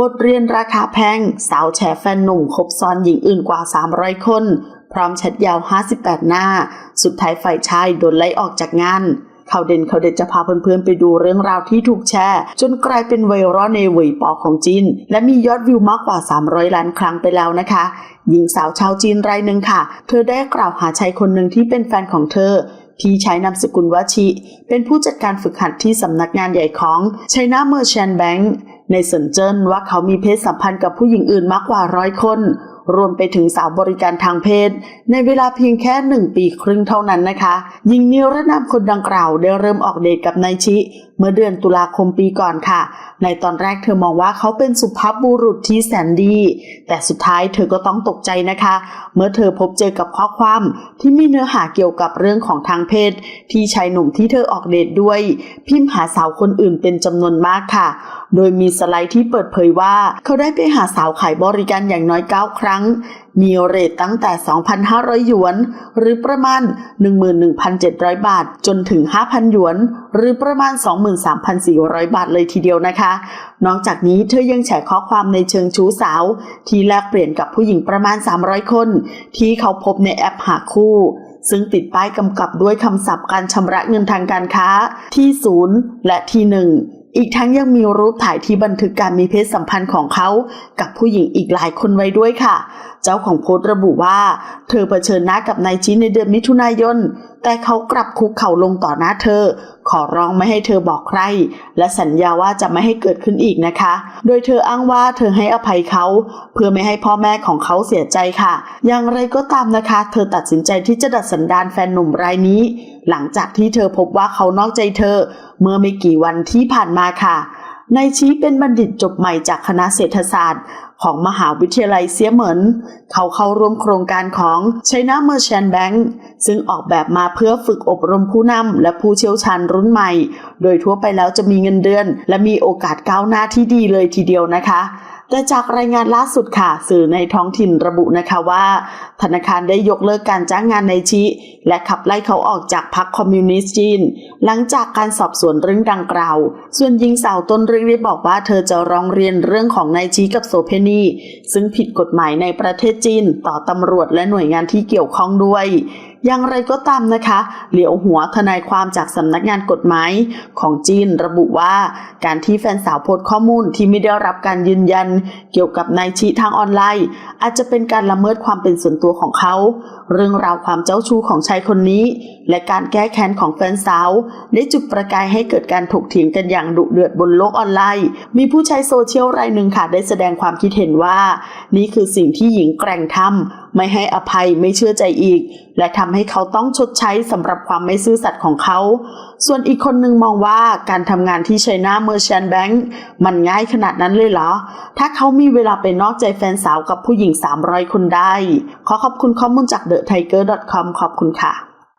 บทเรียนราคาแพง สาวแฉแฟนหนุ่มคบซ้อนหญิงอื่นกว่า 300 คน พร้อมแชทยาว 58 หน้า สุดท้ายฝ่ายชายโดนไล่ออกจากงานข่าวเด่นข่าวเด็ดจะพาเพื่อนๆไปดูเรื่องราวที่ถูกแชร์ จนกลายเป็นไวรัลในเวยปอของจีน และมียอดวิวมากกว่า 300 ล้านครั้งไปแล้วนะคะ หญิงสาวชาวจีนรายหนึ่งค่ะ เธอได้กล่าวหาชายคนหนึ่งที่เป็นแฟนของเธอที่ใช้นามสกุลวชิ เป็นผู้จัดการฝึกหัดที่สำนักงานใหญ่ของ China Merchant Bank ในเซินเจิ้นว่าเขามีเพศสัมพันธ์กับผู้หญิงอื่นมากกว่าร้อยคน รวมไปถึงสาวบริการทางเพศ ในเวลาเพียงแค่หนึ่งปีครึ่งเท่านั้นนะคะ ยิงนิรนามคนดังกล่าวได้เริ่มออกเดทกับนายชิเมื่อเดือนตุลาคมปีก่อนค่ะ ในตอนแรกเธอมองว่าเขาเป็นสุภาพบุรุษที่แสนดี แต่สุดท้ายเธอก็ต้องตกใจนะคะ เมื่อเธอพบเจอกับข้อความที่มีเนื้อหาเกี่ยวกับเรื่องของทางเพศ ที่ชายหนุ่มที่เธอออกเดทด้วย พิมพ์หาสาวคนอื่นเป็นจำนวนมากค่ะ โดยมีสไลด์ที่เปิดเผยว่า เขาได้ไปหาสาวขายบริการอย่างน้อย 9 ครั้ง มีเรทตั้งแต่ 2,500 หยวน หรือประมาณ 11,700 บาท จนถึง 5,000 หยวน หรือประมาณ 23,400 บาทเลยทีเดียวนะคะ นอกจากนี้เธอยังแชร์ข้อความในเชิงชู้สาว ที่แลกเปลี่ยนกับผู้หญิงประมาณ 300 คน ที่เขาพบในแอปหาคู่ซึ่งติดป้ายกำกับด้วยคำศัพท์การชำระเงินทางการค้าที่ศูนย์และที่หนึ่งอีกทั้งยังมีรูปถ่ายที่บันทึกการมีเพศสัมพันธ์ของเขา กับผู้หญิงอีกหลายคนไว้ด้วยค่ะ เจ้าของโพสต์ระบุว่า เธอเผชิญหน้ากับนายชิในเดือนมิถุนายน แต่เขากลับคุกเข่าลงต่อหน้าเธอ ขอร้องไม่ให้เธอบอกใคร และสัญญาว่าจะไม่ให้เกิดขึ้นอีกนะคะ โดยเธออ้างว่าเธอให้อภัยเขา เพื่อไม่ให้พ่อแม่ของเขาเสียใจค่ะ อย่างไรก็ตามนะคะ เธอตัดสินใจที่จะดัดสันดานแฟนหนุ่มรายนี้ หลังจากที่เธอพบว่าเขานอกใจเธอเมื่อไม่กี่วันที่ผ่านมาค่ะนายชี้เป็นบัณฑิตจบใหม่จากคณะเศรษฐศาสตร์ ของมหาวิทยาลัยเซียเหมิน เขาเข้าร่วมโครงการของ China Merchant Bank ซึ่งออกแบบมาเพื่อฝึกอบรมผู้นำและผู้เชี่ยวชาญรุ่นใหม่ โดยทั่วไปแล้วจะมีเงินเดือน และมีโอกาสก้าวหน้าที่ดีเลยทีเดียวนะคะ แต่จากรายงานล่าสุดค่ะ สื่อในท้องถิ่นระบุนะคะว่า ธนาคารได้ยกเลิกการจ้างงานในชิ และขับไล่เขาออกจากพรรคคอมมิวนิสต์จีน หลังจากการสอบสวนเรื่องดังกล่าว ส่วนหญิงสาวต้นเรื่องได้บอกว่าเธอจะร้องเรียนเรื่องของนายชีกับโสเพณีซึ่งผิดกฎหมายในประเทศจีนต่อตำรวจและหน่วยงานที่เกี่ยวข้องด้วย อย่างไรก็ตามนะคะ เหลียวหัวทนายความจากสำนักงานกฎหมายของจีนระบุว่า การที่แฟนสาวโพสข้อมูลที่ไม่ได้รับการยืนยัน เกี่ยวกับนายชีทางออนไลน์ อาจจะเป็นการละเมิดความเป็นส่วนตัวของเขา เรื่องราวความเจ้าชู้ของชายคนนี้ และการแก้แค้นของแฟนสาว ได้จุดประกายให้เกิดการถกเถียงกันอย่างดุเดือดบนโลกออนไลน์ มีผู้ใช้โซเชียลรายหนึ่งค่ะได้แสดงความคิดเห็นว่า นี่คือสิ่งที่หญิงแกร่งทำ ไม่ให้อภัยไม่เชื่อใจอีก และทำให้เขาต้องชดใช้สำหรับความไม่ซื่อสัตย์ของเขา ส่วนอีกคนหนึ่งมองว่าการทำงานที่ไชน่าเมอร์ชันแบงก์มันง่ายขนาดนั้นเลยเหรอ ถ้าเขามีเวลาไปนอกใจแฟนสาวกับผู้หญิง 300 คนได้ ขอขอบคุณข้อมูลจาก TheTiger.com ขอบคุณค่ะ